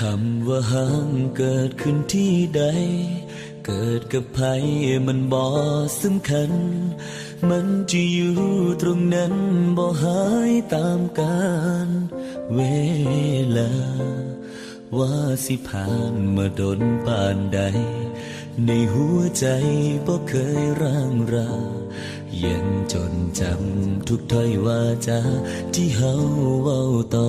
คำว่าห้างเกิดขึ้นที่ใด เกิดกับใครมันบ่สำคัญ มันจะอยู่ตรงนั้นบ่หายตามกาลเวลา ว่าสิผ่านมาดนปานใด ในหัวใจบ่เคยร่างรายังจนจำทุกถ้อยวาจาที่เฮาเว้าต่อ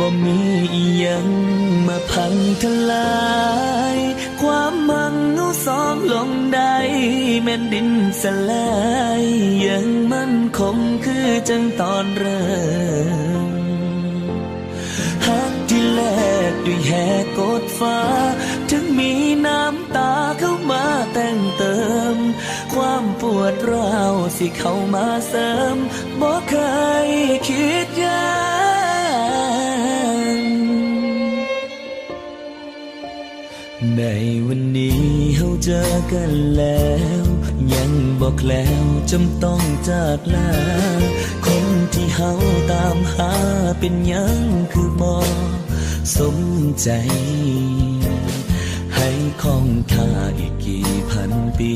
บ่มีอียังมาพังทลาย ความมังเอาสองลงได้แม่นดินสลายยังมั่นคงคือจังตอนเริ่มหักที่แลกด้วยแหกกดฟ้า ถึงมีน้ำตาเข้ามาแต่งเติม ความปวดร้าวสิเข้ามาเสริมบ่เค ในวันนี้เฮาเจอกันแล้ว ยังบอกแล้วจำต้องจากลา คนที่เฮาตามหาเป็นยังคือบ่สมใจ ให้คองค่าอีกกี่พันปี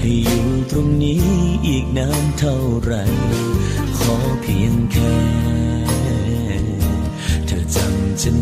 ให้อยู่ตรงนี้อีกนานเท่าไหรขอเพียงแค่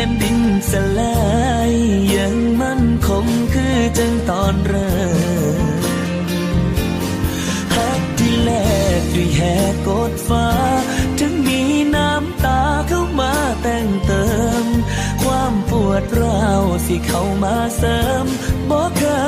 ม่นดินสลายยังมั่นคงคือจังตอนเริ่มหักที่แลกด้วยแหกกดฟ้า ถึงมีน้ำตาเข้ามาแต่งเติม ความปวดร้าวสิเข้ามาเสริมบ่เคย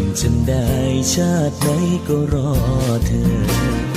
ฉันได้ชาติไหนก็รอเธอ